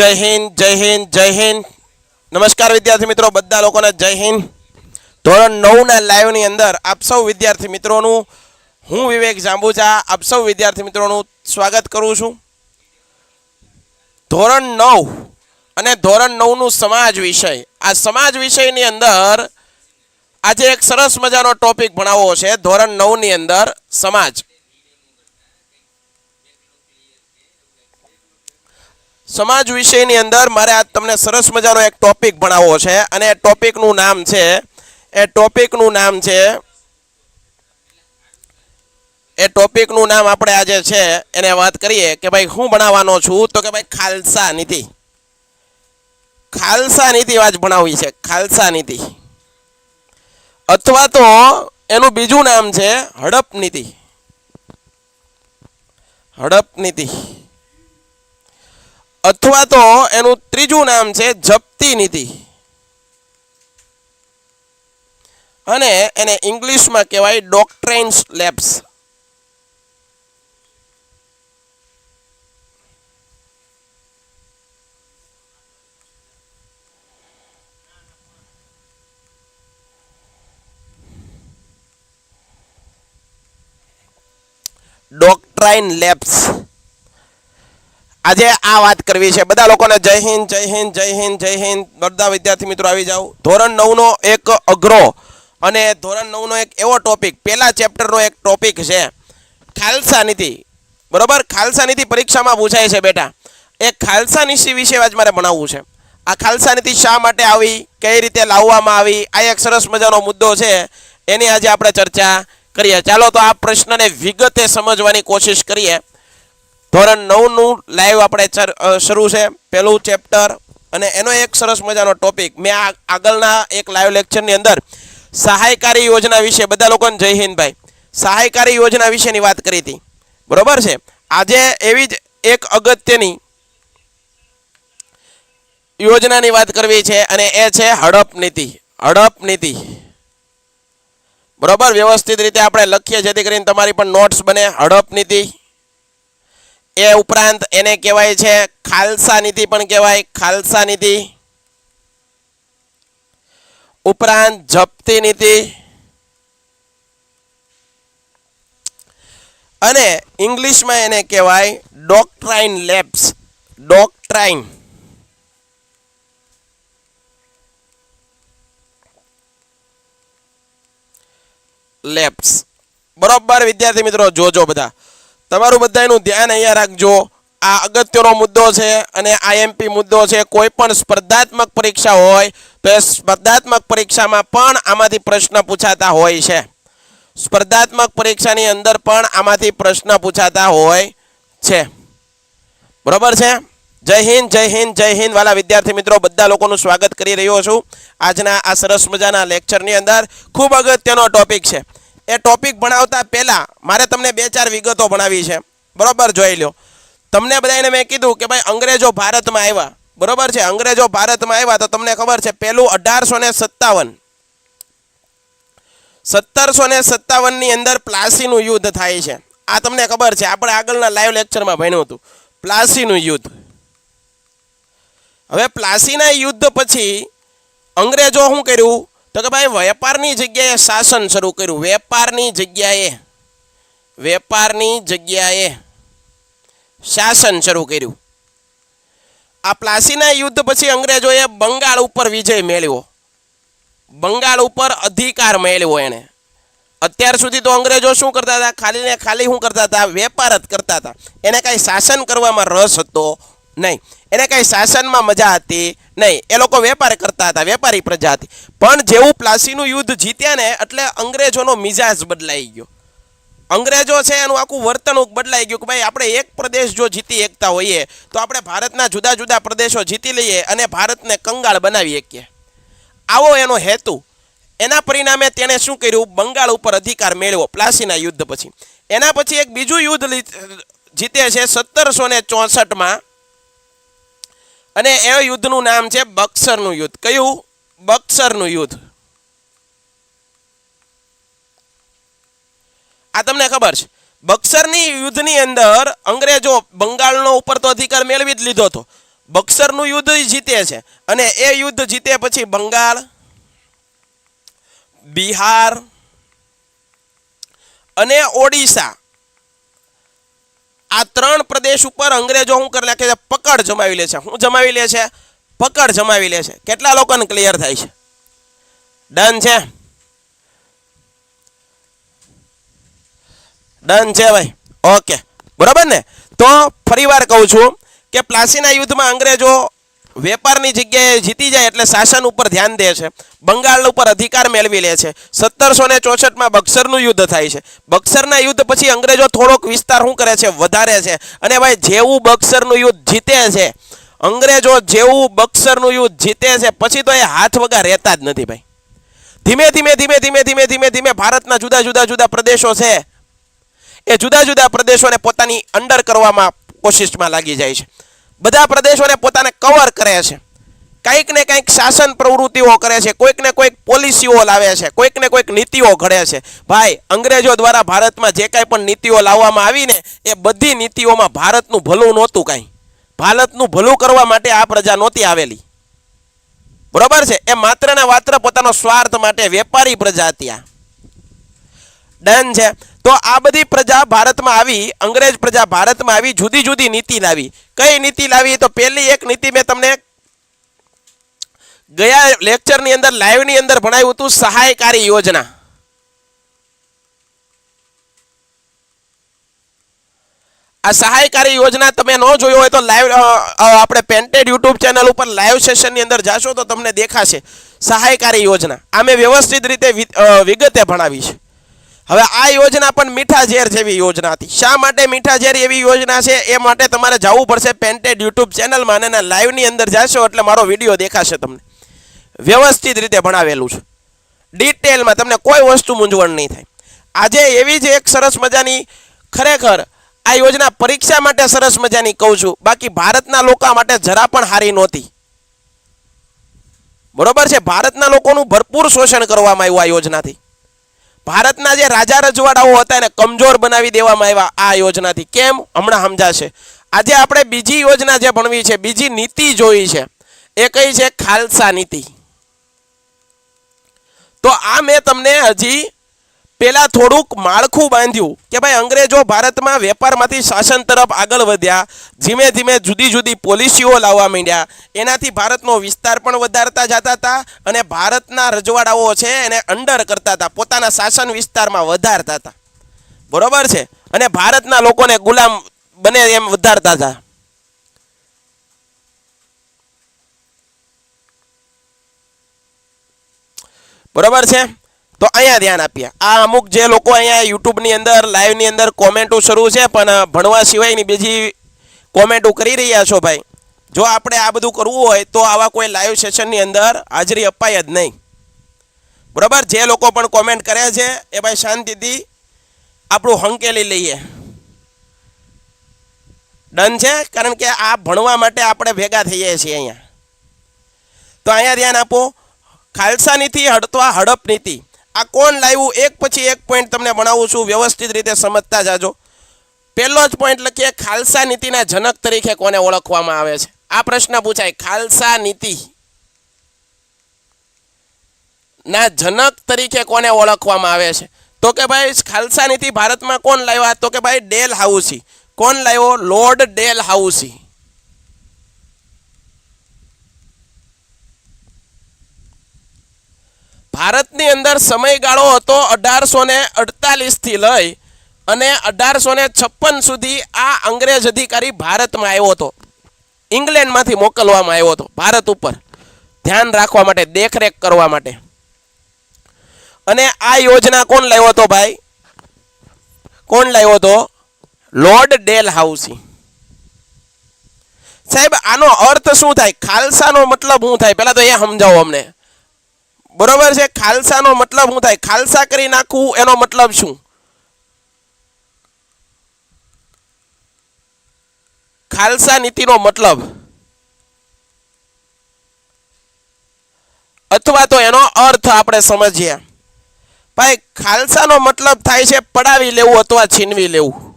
જય હિન્દ જય હિન્દ જય હિન્દ. નમસ્કાર વિદ્યાર્થી મિત્રો, બધા લોકોને જય હિન્દ. ધોરણ નવના લાઈવની અંદર આપ સૌ વિદ્યાર્થી મિત્રોનું હું વિવેક જાંબુજા આપ સૌ વિદ્યાર્થી મિત્રોનું સ્વાગત કરું છું. ધોરણ નવ અને ધોરણ નવનું સમાજ વિષય. આ સમાજ વિષયની અંદર આજે એક સરસ મજાનો ટોપિક ભણાવવો છે ધોરણ નવની અંદર સમાજ. સમાજ વિષયની અંદર મારે આજ તમને સરસ મજાનો એક ટોપિક ભણાવવો છે અને એ ટોપિકનું નામ છે, એ ટોપિકનું નામ છે, એ ટોપિકનું નામ આપણે આજે છે, એને વાત કરીએ કે ભાઈ હું ભણાવવાનો છું? તો કે ભાઈ ખાલસા નીતિ. ખાલસા નીતિ આજ ભણાવવી છે, ખાલસા નીતિ. અથવા તો એનું બીજું નામ છે, હડપ નીતિ. હડપ નીતિ. અથવા તો એનું ત્રીજું નામ છે જપ્તી નીતિ. અને એને ઇંગ્લિશમાં કહેવાય ડોક્ટ્રેન્સ લેબ્સ ડોક્ટ્રાઇન લેબ્સ આજે આ વાત કરવી છે. બધા લોકોને જય હિન્દ જય હિન્દ જય હિન્દ જય હિન્દ. બધા વિદ્યાર્થી મિત્રો આવી જાઓ. ધોરણ નવનો એક અઘરો અને ધોરણ નવનો એક એવો ટોપિક પહેલા ચેપ્ટરનો એક ટોપિક છે. ખાલસા નીતિ. બરોબર? ખાલસા નીતિ પરીક્ષામાં પૂછાય છે બેટા. એ ખાલસા નીતિ વિશે આજ મારે ભણાવવું છે. આ ખાલસા નીતિ શા માટે આવી? કઈ રીતે લાવવામાં આવી? આ એક સરસ મજાનો મુદ્દો છે. એની આજે આપણે ચર્ચા કરીએ. ચાલો તો આ પ્રશ્નને વિગતે સમજવાની કોશિશ કરીએ. ધોરણ નવનું લાઈવ આપણે શરૂ છે. પહેલું ચેપ્ટર અને એનો એક સરસ મજાનો ટોપિક મેં આ, આગળના એક લાઈવ લેક્ચરની અંદર સહાયકારી યોજના વિશે બધા લોકોને જય હિન્દભાઈ સહાયકારી યોજના વિશેની વાત કરી હતી. બરોબર છે? આજે એવી જ એક અગત્યની યોજનાની વાત કરવી છે અને એ છે હડપ નીતિ. હડપ નીતિ. બરોબર? વ્યવસ્થિત રીતે આપણે લખીએ જેથી કરીને તમારી પણ નોટ્સ બને. હડપ નીતિ. એ ઉપરાંત એને કહેવાય છે ખાલસા નીતિ પણ કહેવાય, ખાલસા નીતિ ઉપરાંત જપ્તી નીતિ અને ઇંગ્લિશમાં એને કહેવાય ડોક્ટ્રાઇન લેબ્સ ડોક્ટ્રાઇન. લેબ્સ. બરોબર વિદ્યાર્થી મિત્રો, જોજો બધા. તમારું બધાનું ધ્યાન અહીંયા રાખજો. આ અગત્યનો મુદ્દો છે અને આઈએમપી મુદ્દો છે. કોઈ પણ સ્પર્ધાત્મક પરીક્ષા હોય તો એ સ્પર્ધાત્મક પરીક્ષામાં પણ આમાંથી પ્રશ્ન પૂછાતા હોય છે. સ્પર્ધાત્મક પરીક્ષાની અંદર પણ આમાંથી પ્રશ્ન પૂછાતા હોય છે. બરોબર છે? જય હિન્દ જય હિન્દ જય હિન્દ. વાલા વિદ્યાર્થી મિત્રો, બધા લોકોનું સ્વાગત કરી રહ્યો છું. આજના આ સરસ મજાના લેક્ચરની અંદર ખૂબ અગત્યનો ટોપિક છે. એ ટોપિક ભણાવતા પહેલા મારે તમને બે ચાર વિગતો ભણાવી છે. બરોબર? જોઈ લો તમને બધાને મેં કીધું કે ભાઈ અંગ્રેજો ભારતમાં આવ્યા. બરોબર છે? અંગ્રેજો ભારતમાં આવ્યા તો તમને ખબર છે પહેલું અઢારસો ને સત્તાવન. સત્તરસો ને સત્તાવનની અંદર પ્લાસીનું યુદ્ધ થાય છે. આ તમને ખબર છે. આપણે આગળના લાઈવ લેક્ચરમાં ભણ્યું હતું. પ્લાસીનું યુદ્ધ. હવે પ્લાસીના યુદ્ધ પછી અંગ્રેજો શું કર્યું? તો કે ભાઈ, વેપારની જગ્યાએ શાસન શરૂ કર્યું. વેપારની જગ્યાએ વેપારની જગ્યાએ શાસન શરૂ કર્યું. આ પ્લાસીના યુદ્ધ પછી અંગ્રેજોએ બંગાળ ઉપર વિજય મેળવ્યો. બંગાળ ઉપર અધિકાર મેળવ્યો એણે. અત્યાર સુધી તો અંગ્રેજો શું કરતા હતા? ખાલી ને ખાલી શું કરતા હતા? વેપાર જ કરતા હતા. એને કાંઈ શાસન કરવામાં રસ હતો? નહીં. એને કાંઈ શાસનમાં મજા હતી નહીં. એ લોકો વેપાર કરતા હતા, વેપારી પ્રજા હતી. પણ જેવું પ્લાસીનું યુદ્ધ જીત્યા ને, એટલે અંગ્રેજોનો મિજાજ બદલાઈ ગયો. અંગ્રેજો છે એનું આખું વર્તણૂક બદલાઈ ગયું કે ભાઈ આપણે એક પ્રદેશ જો જીતી એકતા હોઈએ, તો આપણે ભારતના જુદા જુદા પ્રદેશો જીતી લઈએ અને ભારતને કંગાળ બનાવી શકીએ. આવો એનો હેતુ. એના પરિણામે તેણે શું કર્યું? બંગાળ ઉપર અધિકાર મેળવ્યો પ્લાસીના યુદ્ધ પછી. એના પછી એક બીજું યુદ્ધ જીતે છે સત્તરસો ને ચોસઠમાં. અને એ યુદ્ધનું નામ છે બક્સરનું યુદ્ધ. કયું? બક્સરનું યુદ્ધ. આ તમને ખબર છે. બક્સરની યુદ્ધની અંદર અંગ્રેજો બંગાળનો ઉપર તો અધિકાર મેળવી જ લીધો હતો. બક્સરનું યુદ્ધ જીતે છે. અને એ યુદ્ધ જીતે પછી બંગાળ, બિહાર અને ઓડિશા આ ત્રણ પ્રદેશ ઉપર અંગ્રેજો શું કરી છે? પકડ જમાવી લે છે. શું જમાવી લે છે? પકડ જમાવી લે છે. કેટલા લોકોને ક્લિયર થાય છે? ડન છે? ડન છે ભાઈ? ઓકે. બરાબર ને? તો ફરીવાર કહું છું કે પ્લાસીના યુદ્ધમાં અંગ્રેજો વેપારની જગ્યાએ જીતી જાય એટલે શાસન ઉપર ધ્યાન દે છે. બંગાળ ઉપર અધિકાર મેળવી લે છે. સત્તરસો ને ચોસઠમાં બક્સરનું યુદ્ધ થાય છે. બક્સરના યુદ્ધ પછી અંગ્રેજો થોડોક વિસ્તાર શું કરે છે? વધારે છે. અને ભાઈ, જેવું બક્સરનું યુદ્ધ જીતે છે, અંગ્રેજો જેવું બક્સરનું યુદ્ધ જીતે છે, પછી તો એ હાથ વગા રહેતા જ નથી ભાઈ. ધીમે ધીમે ધીમે ધીમે ધીમે ધીમે ધીમે ભારતના જુદા જુદા જુદા પ્રદેશો છે. એ જુદા જુદા પ્રદેશોને પોતાની અંડર કરવામાં કોશિશમાં લાગી જાય છે. બધા પ્રદેશોને પોતાને કવર કરે છે. કંઈક ને કંઈક શાસન પ્રવૃત્તિઓ કરે છે, કોઈક ને કોઈક પોલિસીઓ લાવે છે, કોઈક ને કોઈક નીતિઓ ઘડે છે. ભાઈ, અંગ્રેજો દ્વારા ભારતમાં જે કાંઈ પણ નીતિઓ લાવવામાં આવીને એ બધી નીતિઓમાં ભારતનું ભલું નહોતું કાંઈ. ભારતનું ભલું કરવા માટે આ પ્રજા નહોતી આવેલી. બરોબર છે? એ માત્ર ને માત્ર પોતાનો સ્વાર્થ માટે વેપારી પ્રજા આ ડન છે. તો આ બધી પ્રજા ભારતમાં આવી, અંગ્રેજ પ્રજા ભારતમાં આવી, જુદી જુદી નીતિ લાવી. કઈ નીતિ લાવી? તો પહેલી એક નીતિ મેં તમને ગયા લેક્ચરની અંદર લાઈવની અંદર ભણાવ્યું હતું, સહાયકારી યોજના. આ સહાયકારી યોજના તમે ન જોયો હોય તો લાઈવ આપણે પેન્ટેડ યુટ્યુબ ચેનલ ઉપર લાઈવ સેશનની અંદર જાશો તો તમને દેખાશે. સહાયકારી યોજના. આ મેં વ્યવસ્થિત રીતે વિગતે ભણાવી છે હવે આ યોજના પણ મીઠા ઝેર જેવી યોજના હતી. શા માટે મીઠા ઝેર એવી યોજના છે? એ માટે તમારે જવું પડશે પેન્ટેડ યુટ્યુબ ચેનલમાં અને લાઈવની અંદર જશો એટલે મારો વીડિયો દેખાશે તમને. વ્યવસ્થિત રીતે ભણાવેલું છે. ડિટેલમાં તમને કોઈ વસ્તુ મૂંઝવણ નહીં થાય. આજે એવી જ એક સરસ મજાની ખરેખર આ યોજના પરીક્ષા માટે સરસ મજાની કહું છું. બાકી ભારતના લોકો માટે જરા પણ હારી નહોતી. બરોબર છે? ભારતના લોકોનું ભરપૂર શોષણ કરવામાં આવ્યું આ યોજનાથી. ભારતના જે રાજા રજવાડાઓ હતા એને કમજોર બનાવી દેવામાં આવ્યા આ યોજનાથી. કેમ? હમણાં સમજાશે. આજે આપણે બીજી યોજના જે ભણવી છે, બીજી નીતિ જોઈ છે. એ કઈ છે? ખાલસા નીતિ. તો આ મેં તમને હજી પેલા થોડુંક માળખું બાંધ્યું કે ભાઈ અંગ્રેજો ભારતમાં વેપારમાંથી શાસન તરફ આગળ વધ્યા, ધીમે ધીમે જુદી જુદી પોલિસીઓ લાવવા માંડ્યા. એનાથી ભારતનો વિસ્તાર પણ વધારતા જતા હતા અને ભારતના રજવાડાઓ છે એને અંડર કરતા હતા, પોતાના શાસન વિસ્તારમાં વધારતા હતા. બરોબર છે? અને ભારતના લોકોને ગુલામ બને એમ વધારતા હતા. બરોબર છે? તો અહીંયા ધ્યાન આપીએ. આ અમુક જે લોકો અહીંયા યુટ્યુબની અંદર લાઈવની અંદર કોમેન્ટો શરૂ છે, પણ ભણવા સિવાયની બીજી કોમેન્ટો કરી રહ્યા છો ભાઈ. જો આપણે આ બધું કરવું હોય, તો આવા કોઈ લાઈવ સેશનની અંદર હાજરી અપાય જ નહીં. બરાબર? જે લોકો પણ કોમેન્ટ કરે છે, એ ભાઈ શાંતિથી આપણું હંકેલી લઈએ. ડન છે? કારણ કે આ ભણવા માટે આપણે ભેગા થઈએ છીએ અહીંયા. તો અહીંયા ધ્યાન આપો. ખાલસા નીતિ હડતવા હડપ નીતિ. આ કોણ લાવ્યું? એક પછી એક પોઈન્ટ તમને ભણાવું છું. વ્યવસ્થિત રીતે સમજતા જાજો. પહેલો જ પોઈન્ટ લખીએ, ખાલસા નીતિના જનક તરીકે કોને ઓળખવામાં આવે છે? આ પ્રશ્ન પૂછાય, ખાલસા નીતિ ના જનક તરીકે કોને ઓળખવામાં આવે છે? તો કે ભાઈ, ખાલસા નીતિ ભારતમાં કોણ લાવ્યા? તો કે ભાઈ, ડેલ હાઉસી. કોણ લાવ્યો? Lord Dalhousie. ભારતની અંદર સમયગાળો હતો અઢારસો ને અડતાલીસથી લઈ અને અઢારસો ને છપ્પન સુધી આ અંગ્રેજ અધિકારી ભારતમાં આવ્યો હતો. ઇંગ્લેન્ડમાંથી મોકલવામાં આવ્યો હતો, ભારત ઉપર. ધ્યાન રાખવા માટે, દેખરેખ કરવા માટે. અને આ યોજના કોણ લાવ્યો હતો ભાઈ? કોણ લાવ્યો હતો? લોર્ડ ડેલ હાઉસી સાહેબ, આનો અર્થ શું થાય? ખાલસાનો મતલબ શું થાય? પહેલાં તો એ સમજાવો અમને. બરોબર છે? ખાલસાનો મતલબ શું થાય? ખાલસા કરી નાખવું, એનો મતલબ શું? ખાલસા નીતિનો મતલબ. અથવા તો એનો અર્થ આપણે સમજીએ. ભાઈ, ખાલસાનો મતલબ થાય છે પડાવી લેવું અથવા છીનવી લેવું.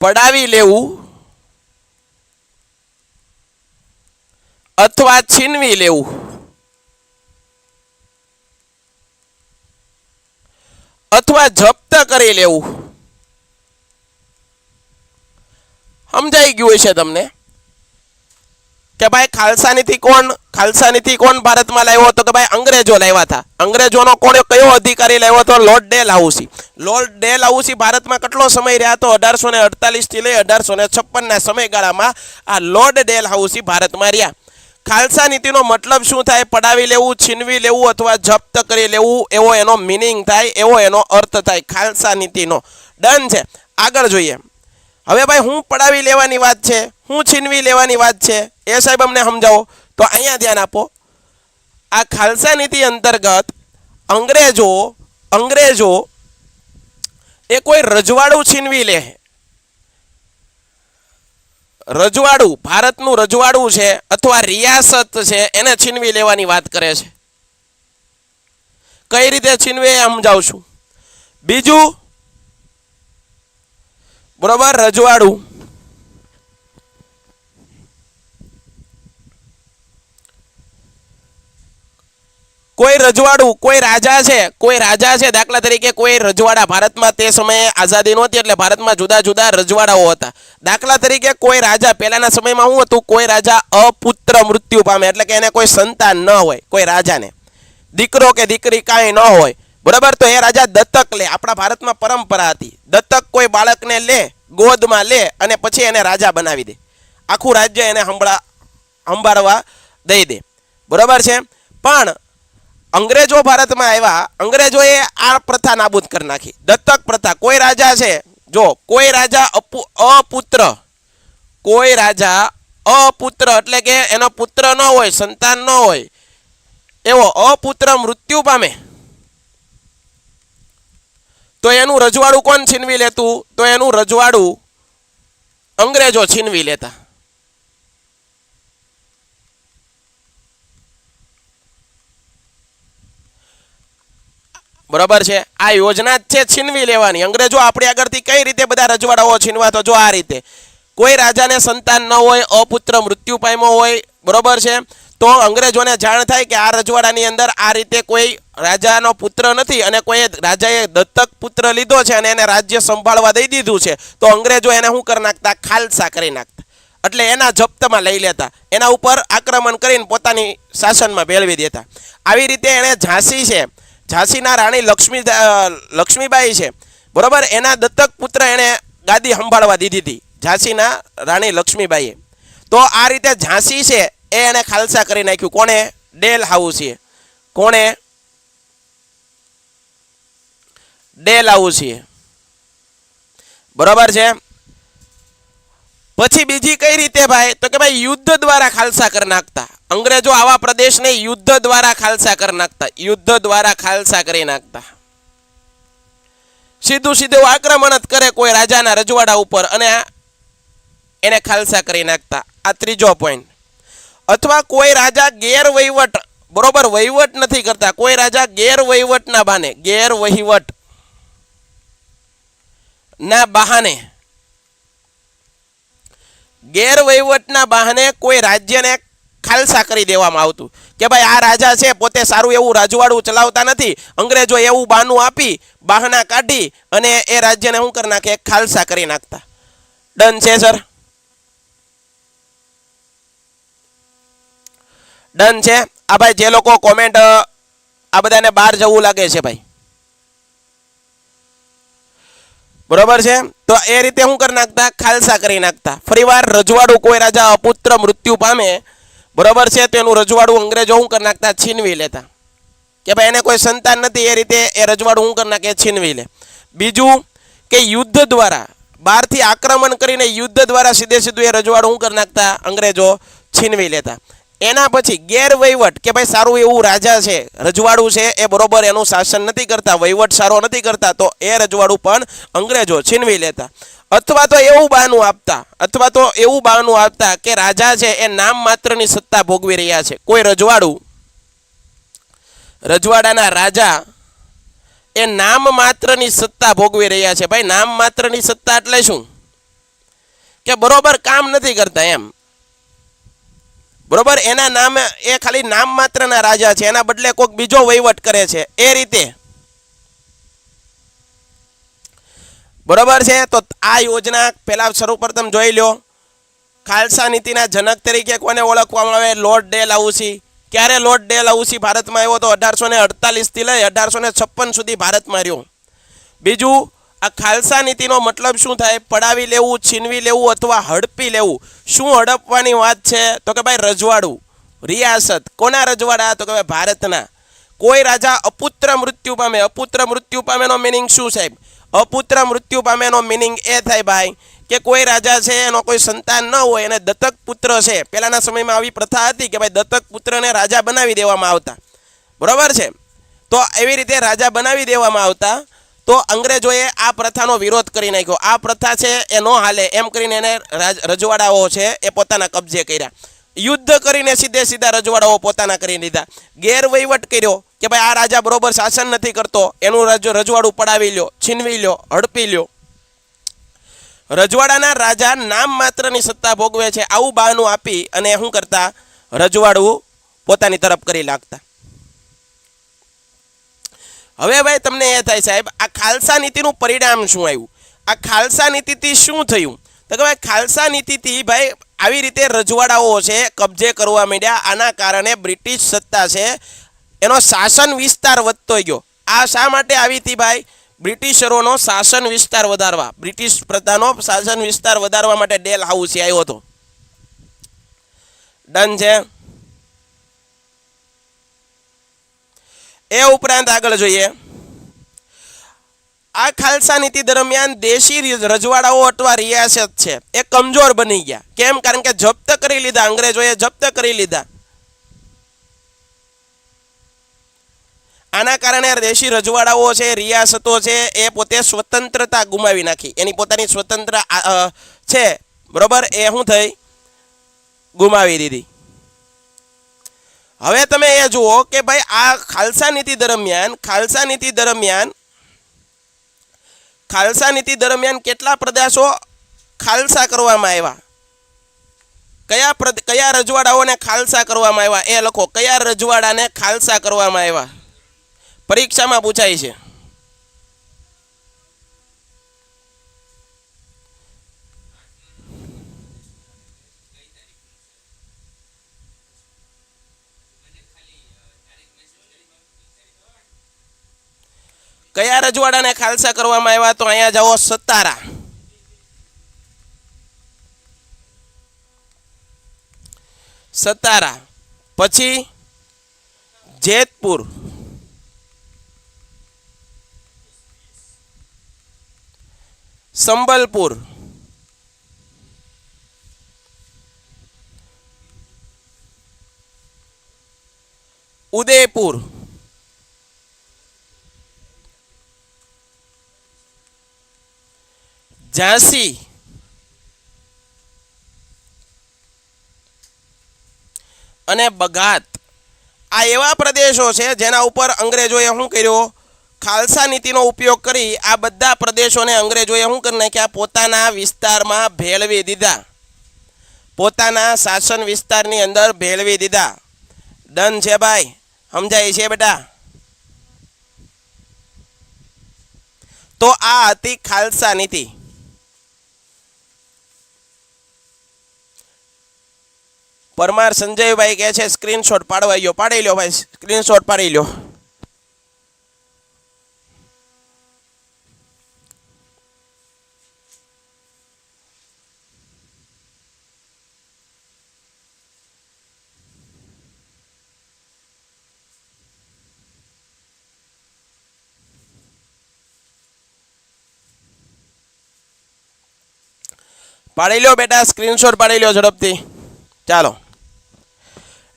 પડાવી લેવું અથવા છીનવી લેવું? અથવા જપ્ત કરી લેવું? સમજાઈ ગયું છે તમને? કે ભાઈ ખાલસા નીતિ કોણ ખાલસા નીતિ કોણ ભારતમાં લાવ્યો હતો? કે ભાઈ, અંગ્રેજો લાવ્યા હતા? અંગ્રેજોનો કોણ કયો અધિકારી લાવ્યો હતો? Lord Dalhousie. Lord Dalhousie ભારતમાં કેટલો સમય રહ્યા હતો અઢારસો ને અડતાલીસથી લઈ અઢારસો ને છપ્પનના સમયગાળામાં આ લોર્ડ ડેલ હાઉસી ભારતમાં રહ્યા. ખાલસા નીતિનો મતલબ શું થાય? પડાવી લેવું, છીનવી લેવું અથવા જપ્ત કરી લેવું, એવો એનો મિનિંગ થાય, એવો એનો અર્થ થાય ખાલસા નીતિનો. ડન છે. આગળ જોઈએ. હવે ભાઈ, હું પડાવી લેવાની વાત છે, હું છીનવી લેવાની વાત છે, એ સાહેબ અમને સમજાવો. તો અહીંયા ધ્યાન આપો. આ ખાલસા નીતિ અંતર્ગત અંગ્રેજો અંગ્રેજો એ કોઈ રજવાડું છીનવી લે. રજવાડું, ભારતનું રજવાડું છે અથવા રિયાસત છે, એને છીનવી લેવાની વાત કરે છે. કઈ રીતે છીનવે એ સમજાવું બીજું, બરોબર, રજવાડું. કોઈ રજવાડું, કોઈ રાજા છે, કોઈ રાજા છે, દાખલા તરીકે કોઈ રજવાડા ભારતમાં તે સમયે આઝાદી નહોતી એટલે ભારતમાં જુદા જુદા રજવાડાઓ હતા. દાખલા તરીકે કોઈ રાજા, પહેલાના સમયમાં શું હતું? કોઈ રાજા અપુત્ર મૃત્યુ પામે એટલે કે એને કોઈ સંતાન ન હોય, કોઈ રાજાને. દીકરો કે દીકરી કાંઈ ન હોય. બરાબર? તો એ રાજા દત્તક લે. આપણા ભારતમાં પરંપરા હતી. દત્તક કોઈ બાળકને લે, ગોદમાં લે અને પછી એને રાજા બનાવી દે. આખું રાજ્ય એને હંભળા સંભાળવા દઈ દે. બરાબર છે? પણ અંગ્રેજો ભારતમાં આવ્યા, અંગ્રેજોએ આ પ્રથા નાબૂદ કરી નાખી. દત્તક પ્રથા, કોઈ રાજા છે? જો, કોઈ રાજા અપુ, અપુત્ર. કોઈ રાજા અપુત્ર એટલે કે એનો પુત્ર ન હોય, સંતાન ન હોય. એવો અપુત્ર મૃત્યુ પામે. તો એનું રજવાડું કોણ છીનવી લેતું? તો એનું રજવાડું અંગ્રેજો છીનવી લેતા. બરાબર છે? આ યોજના જ છે છીનવી લેવાની. અંગ્રેજો આપણી આગળથી કઈ રીતે બધા રજવાડાઓ છીનવા, તો જો આ રીતે. કોઈ રાજાને સંતાન ન હોય, અપુત્ર મૃત્યુ પામ્યો હોય, બરોબર છે? તો અંગ્રેજોને જાણ થાય કે આ રજવાડાની અંદર આ રીતે કોઈ રાજાનો પુત્ર નથી અને કોઈ રાજાએ દત્તક પુત્ર લીધો છે અને એને રાજ્ય સંભાળવા દઈ દીધું છે. તો અંગ્રેજો એને શું કરી નાખતા? ખાલસા કરી નાખતા. એટલે એના જપ્તમાં લઈ લેતા. એના ઉપર આક્રમણ કરીને પોતાની શાસનમાં ભેળવી દેતા. આવી રીતે એણે ઝાંસી છે. ઝાંસીના રાણી લક્ષ્મી લક્ષ્મીબાઈ છે. બરોબર? એના દત્તક પુત્ર એણે ગાદી સંભાળવા દીધી હતી, ઝાંસીના રાણી લક્ષ્મીબાઈએ. તો આ રીતે ઝાંસી છે, એ એણે ખાલસા કરી નાખ્યું. કોણે? ડેલ હાઉસીએ. કોણે? ડેલ હાઉસીએ. બરોબર છે? પછી બીજી કઈ રીતે ભાઈ? તો કે ભાઈ યુદ્ધ દ્વારા ખાલસા કરી નાખતા. અંગ્રેજો આવા પ્રદેશને યુદ્ધ દ્વારા ખાલસા કરી નાખતા. યુદ્ધ દ્વારા ખાલસા કરી નાખતા. સીધું સીધું આક્રમણ જ કરે કોઈ રાજાના રજવાડા ઉપર અને એને ખાલસા કરી નાખતા. આ ત્રીજો પોઈન્ટ અથવા કોઈ રાજા ગેરવહીવટ, બરોબર, વહીવટ નથી કરતા. કોઈ રાજા ગેરવહીવટના બાને ગેરવહીવટ ના બહાને ગેરવહીવટના બહાને કોઈ રાજ્યને ખાલસા કરી દેવામાં આવતું. કે ભાઈ આ રાજા છે, પોતે સારું એવું રાજવાડું ચલાવતા નથી. અંગ્રેજો એવું બહાનું આપી, બહાના કાઢી અને એ રાજ્યને શું કરી નાખે ખાલસા કરી નાખતા. ડન છે, સર? ડન છે? આ ભાઈ જે લોકો કોમેન્ટ આ બધાને બહાર જવું લાગે છે ભાઈ. બરોબર છે? તો એ રીતે શું કરી નાખતા, ખાલસા કરી નાખતા. ફરીવાર રજવાડું કોઈ રાજા અપુત્ર મૃત્યુ પામે, બરોબર છે? તો એનું રજવાડું અંગ્રેજો શું કરી નાખતા, છીનવી લેતા. કે ભાઈ એને કોઈ સંતાન નથી, એ રીતે એ રજવાડું શું કરી નાખે છીનવી લે. બીજું કે યુદ્ધ દ્વારા, બહારથી આક્રમણ કરીને યુદ્ધ દ્વારા સીધે સીધું એ રજવાડું શું કરી નાખતા, અંગ્રેજો છીનવી લેતા. એના પછી ગેરવહીવટ કે ભાઈ સારું એવું રાજા છે, રજવાડું છે, એ બરોબર એનું શાસન નથી કરતા, વહીવટ સારો નથી કરતા, તો એ રજવાડું પણ અંગ્રેજો છીનવી લેતા. અથવા તો એવું બહાનું આપતા, અથવા તો એવું બહાનું આપતા કે રાજા છે એ નામ માત્રની સત્તા ભોગવી રહ્યા છે. કોઈ રજવાડું, રજવાડાના રાજા એ નામ માત્રની સત્તા ભોગવી રહ્યા છે. ભાઈ નામ માત્રની સત્તા એટલે શું? કે બરોબર કામ નથી કરતા એમ. બરોબર? એના નામે, એ ખાલી નામ માત્રના રાજા છે. એના બદલે કોઈક બીજો વહીવટ કરે છે. એ રીતે. બરોબર છે? તો આ યોજના પહેલા સર્વપ્રથમ જોઈ લો ખાલસા નીતિના જનક તરીકે કોને ઓળખવામાં આવે? લોર્ડ ડેલ હાઉસી ક્યારે લોર્ડ ડેલ હાઉસી ભારતમાં આવ્યો? તો અઢારસો ને અડતાલીસથી લઈ અઢારસો ને છપ્પન સુધી ભારતમાં રહ્યો બીજું આ ખાલસા નીતિનો મતલબ શું થાય? પડાવી લેવું, છીનવી લેવું અથવા હડપી લેવું? શું હડપવાની વાત છે? તો કે ભાઈ રજવાડું, રિયાસત. કોના રજવાડા? તો કે ભાઈ ભારતના. કોઈ રાજા અપુત્ર મૃત્યુ પામે. અપુત્ર મૃત્યુ પામેનો મિનિંગ શું સાહેબ? અપુત્ર મૃત્યુ પામેનો મિનિંગ એ થાય ભાઈ કે કોઈ રાજા છે, એનો કોઈ સંતાન ન હોય, એને દત્તક પુત્ર છે. પહેલાંના સમયમાં આવી પ્રથા હતી કે ભાઈ દત્તક પુત્રને રાજા બનાવી દેવામાં આવતા. બરાબર છે? તો એવી રીતે રાજા બનાવી દેવામાં આવતા. તો અંગ્રેજોએ આ પ્રથાનો વિરોધ કરી નાખ્યો. આ પ્રથા છે એ ન હાલે. એમ કરીને એને રાજ- રજવાડાઓ છે એ પોતાના કબજે કર્યા. યુદ્ધ કરીને સીધે સીધા રજવાડાઓ પોતાના કરી લીધા. ગેરવહીવટ કર્યો કે ભાઈ આ રાજા બરોબર શાસન નથી કરતો. એનું રજ, રજવાડું પડાવી લ્યો, છીનવી લ્યો, હડપી લ્યો. રજવાડાના રાજા નામ માત્રની સત્તા ભોગવે છે. આવું બહાનું આપી અને શું કરતા? રજવાડું પોતાની તરફ કરી લાગતા. હવે ભાઈ, તમને એ થાય સાહેબ, આ ખાલસા નીતિનું પરિણામ શું આવ્યું? આ ખાલસા નીતિથી શું થયું? તો કે ભાઈ, ખાલસા નીતિથી ભાઈ, આવી રીતે રજવાડાઓ છે, કબજે કરવા માંડ્યા. આના કારણે બ્રિટિશ સત્તા છે, એનો શાસન વિસ્તાર વધતો ગયો. આ શા માટે આવી હતી ભાઈ? બ્રિટિશરોનો શાસન વિસ્તાર વધારવા. બ્રિટિશ પ્રધાનો શાસન વિસ્તાર વધારવા માટે ડેલ હાઉસ આવ્યો હતો. ડન છે. એ ઉપરાંત આગળ જોઈએ. આ ખાલસા નીતિ દરમિયાન દેશી રજવાડાઓ અથવા રિયાસત છે એ કમજોર બની ગયા. કેમ? કારણ કે જપ્ત કરી લીધા અંગ્રેજોએ, જપ્ત કરી લીધા. આના કારણે દેશી રજવાડાઓ છે, રિયાસતો છે, એ પોતે સ્વતંત્રતા ગુમાવી નાખી. એની પોતાની સ્વતંત્ર છે. બરોબર? એ શું થઈ? ગુમાવી દીધી. હવે તમે એ જુઓ કે ભાઈ આ ખાલસા નીતિ દરમિયાન, ખાલસા નીતિ દરમિયાન, ખાલસા નીતિ દરમિયાન કેટલા પ્રદેશો ખાલસા કરવામાં આવ્યા? કયા કયા રજવાડાઓને ખાલસા કરવામાં આવ્યા? એ લખો, કયા રજવાડાને ખાલસા કરવામાં આવ્યા? પરીક્ષામાં પૂછાય છે. કયા રજવાડાને ખાલસા કરવામાં આવ્યા તો અહીંયા જાઓ સતારા સતારા પછી જેતપુર. સંબલપુર. ઉદયપુર. ઝાંસી અને બગાત. આ એવા પ્રદેશો છે જેના ઉપર અંગ્રેજોએ શું કર્યો? ખાલસા નીતિનો ઉપયોગ કરી આ બધા પ્રદેશોને અંગ્રેજોએ શું કરી નાખ્યા? પોતાના વિસ્તારમાં ભેળવી દીધા. પોતાના શાસન વિસ્તારની અંદર ભેળવી દીધા. ડન છે ભાઈ? સમજાય છે બેટા? તો આ હતી ખાલસા નીતિ. પરમાર સંજયભાઈ કહે છે સ્ક્રીનશોટ પાડવા ગયો પાડી લ્યો ભાઈ સ્ક્રીનશોટ પાડી લ્યો. પાડી લ્યો બેટા સ્ક્રીનશોટ પાડી લો ઝડપથી. ચાલો.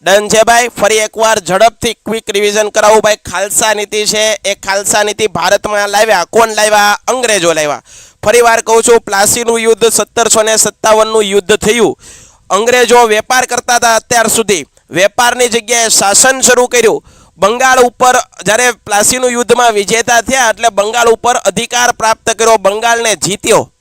ડન છે ભાઈ. ફરી એકવાર ઝડપથી ક્વિક રિવિઝન કરાવું ભાઈ. ખાલસા નીતિ છે. એ ખાલસા નીતિ ભારતમાં લાવ્યા. કોણ લાવ્યા? અંગ્રેજો લાવ્યા. ફરી વાર કહું છું, પ્લાસીનું યુદ્ધ સત્તરસો ને સત્તાવનનું યુદ્ધ થયું. અંગ્રેજો વેપાર કરતા હતા અત્યાર સુધી. વેપારની જગ્યાએ શાસન શરૂ કર્યું. બંગાળ ઉપર જ્યારે પ્લાસીનું યુદ્ધમાં વિજેતા થયા એટલે બંગાળ ઉપર અધિકાર પ્રાપ્ત કર્યો. બંગાળને જીત્યો.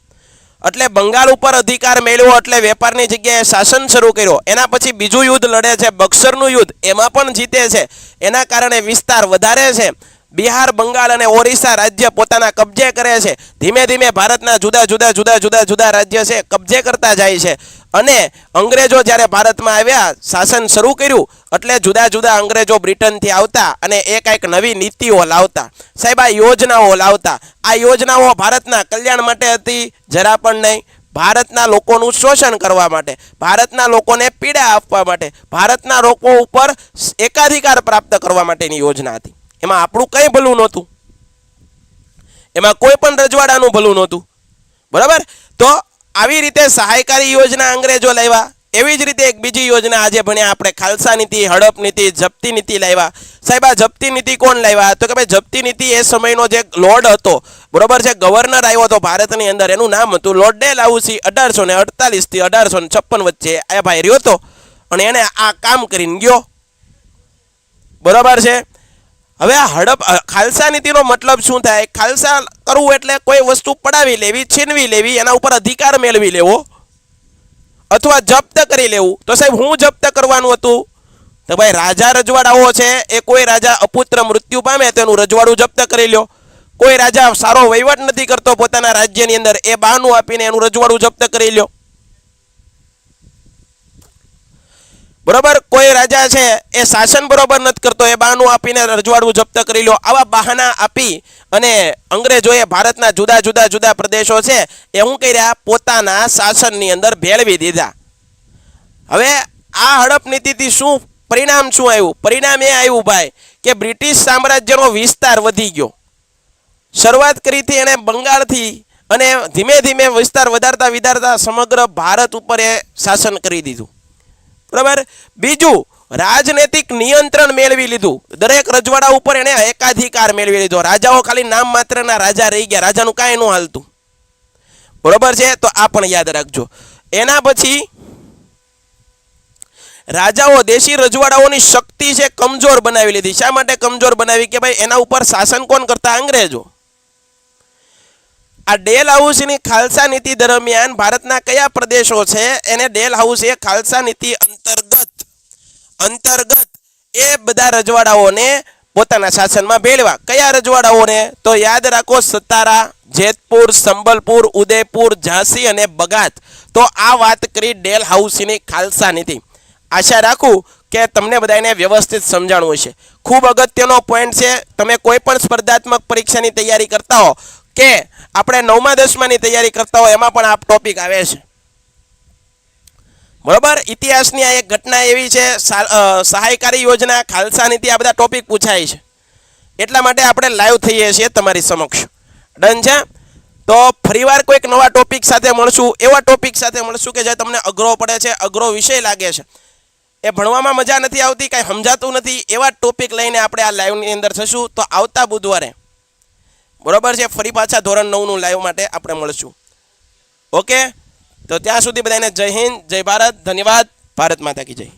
એટલે બંગાળ ઉપર અધિકાર મેળવ્યો એટલે વેપારની જગ્યાએ શાસન શરૂ કર્યો. એના પછી બીજું યુદ્ધ લડે છે, બક્સરનું યુદ્ધ, એમાં પણ જીતે છે. એના કારણે વિસ્તાર વધારે છે. બિહાર, બંગાળ અને ઓરિસ્સા રાજ્ય પોતાના કબજે કરે છે. ધીમે ધીમે ભારતના જુદા જુદા જુદા જુદા જુદા રાજ્ય છે, કબજે કરતા જાય છે. અને અંગ્રેજો જ્યારે ભારતમાં આવ્યા, શાસન શરૂ કર્યું, એટલે જુદા જુદા અંગ્રેજો બ્રિટનથી આવતા અને એ કાંઈક નવી નીતિઓ લાવતા. સાહેબ, આ યોજનાઓ લાવતા. આ યોજનાઓ ભારતના કલ્યાણ માટે હતી, જરા પણ નહીં. ભારતના લોકોનું શોષણ કરવા માટે, ભારતના લોકોને પીડા આપવા માટે, ભારતના લોકો ઉપર એકાધિકાર પ્રાપ્ત કરવા માટેની યોજના હતી. એમાં આપણું કંઈ ભલું નહોતું. એમાં કોઈ પણ રજવાડાનું ભલું નહોતું. બરાબર? તો આવી રીતે સહાયકારી યોજના અંગ્રેજો લાવ્યા, એવી જ રીતે એક બીજી યોજના આજે ભણ્યા. આપણે ખાલસા નીતિ, હડપ નીતિ, જપ્તી નીતિ લાવ્યા. સાહેબ, આ જપ્તી નીતિ કોણ લાવ્યા? તો કે ભાઈ, જપ્તી નીતિ એ સમયનો જે લોર્ડ હતો, બરોબર છે ગવર્નર આવ્યો હતો ભારતની અંદર, એનું નામ હતું લોર્ડ ડે લાઉસી અઢારસો ને અડતાલીસથી અઢારસો છપ્પન વચ્ચે આ ભાઈ રહ્યો હતો. અને એને આ કામ કરીને ગયો. બરોબર છે? હવે આ હડપ ખાલસા નીતિનો મતલબ શું થાય? ખાલસા કરવું એટલે કોઈ વસ્તુ પડાવી લેવી, છીનવી લેવી, એના ઉપર અધિકાર મેળવી લેવો. અથવા જપ્ત કરી લેવું. તો સાહેબ, હું જપ્ત કરવાનું હતું? તો ભાઈ, રાજા રજવાડાઓ છે, એ કોઈ રાજા અપુત્ર મૃત્યુ પામે તો એનું રજવાડું જપ્ત કરી લ્યો. કોઈ રાજા સારો વહીવટ નથી કરતો પોતાના રાજ્યની અંદર, એ બહાનું આપીને એનું રજવાડું જપ્ત કરી લ્યો. બરોબર? કોઈ રાજા છે એ શાસન બરોબર નથી કરતો, એ બહાનું આપીને રજવાડું જપ્ત કરી લો આવા બહાના આપી અને અંગ્રેજોએ ભારતના જુદા જુદા જુદા પ્રદેશો છે એ શું કર્યા? પોતાના શાસનની અંદર ભેળવી દીધા. હવે આ હડપ નીતિથી શું પરિણામ શું આવ્યું? પરિણામ એ આવ્યું ભાઈ કે બ્રિટિશ સામ્રાજ્યનો વિસ્તાર વધી ગયો. શરૂઆત કરી હતી એણે બંગાળથી અને ધીમે ધીમે વિસ્તાર વધારતા વિધારતા સમગ્ર ભારત ઉપર એ શાસન કરી દીધું. બરાબર? બીજું, રાજનૈતિક નિયંત્રણ મેળવી લીધું. દરેક રજવાડા ઉપર એને એકાધિકાર મેળવી લીધો. રાજાઓ ખાલી નામ માત્રના રાજા રહી ગયા. રાજાનું કાંઈ ન હાલતું. બરોબર છે? તો આ પણ યાદ રાખજો. એના પછી રાજાઓ દેશી રજવાડાઓની શક્તિ છે કમજોર બનાવી લીધી. શા માટે કમજોર બનાવી? કે ભાઈ, એના ઉપર શાસન કોણ કરતા? અંગ્રેજો. આ ડેલ હાઉસની ખાલસા નીતિ દરમિયાન ભારતના કયા પ્રદેશો છે? એને ડેલ હાઉસે ખાલસા નીતિ અંતર્ગત અંતર્ગત એ બધા રજવાડાઓને પોતાના શાસનમાં ભેળવા. કયા રજવાડાઓને? તો યાદ રાખો સતારા જેતપુર, સંબલપુર, ઉદયપુર, ઝાંસી અને બગાત. તો આ વાત કરી ડેલ હાઉસની ખાલસા નીતિ. આશા રાખું કે તમને બધાને વ્યવસ્થિત સમજાણું હશે. ખૂબ અગત્યનો પોઈન્ટ છે. તમે કોઈ પણ સ્પર્ધાત્મક પરીક્ષાની તૈયારી કરતા હો કે આપણે નવમા, દસમાની તૈયારી કરતા હોય, એમાં પણ આ ટોપિક આવે છે. બરોબર? ઇતિહાસની આ એક ઘટના એવી છે સહાયકારી યોજના, ખાલસા નીતિ, આ બધા ટોપિક પૂછાય છે. એટલા માટે આપણે લાઈવ થઈએ છીએ તમારી સમક્ષ. ડન છે? તો ફરીવાર કોઈક નવા ટોપિક સાથે મળશું. એવા ટોપિક સાથે મળશું કે જે તમને અઘરો પડે છે, અઘરો વિષય લાગે છે. એ ભણવામાં મજા નથી આવતી, કાંઈ સમજાતું નથી. એવા ટોપિક લઈને આપણે આ લાઈવની અંદર થશું. તો આવતા બુધવારે બરોબર છે? ફરી પાછા ધોરણ નવનું લાઈવ માટે આપણે મળશું. ઓકે તો ત્યાં સુધી બધાને જય હિન્દ, જય ભારત, ધન્યવાદ. ભારત માતા કી જય.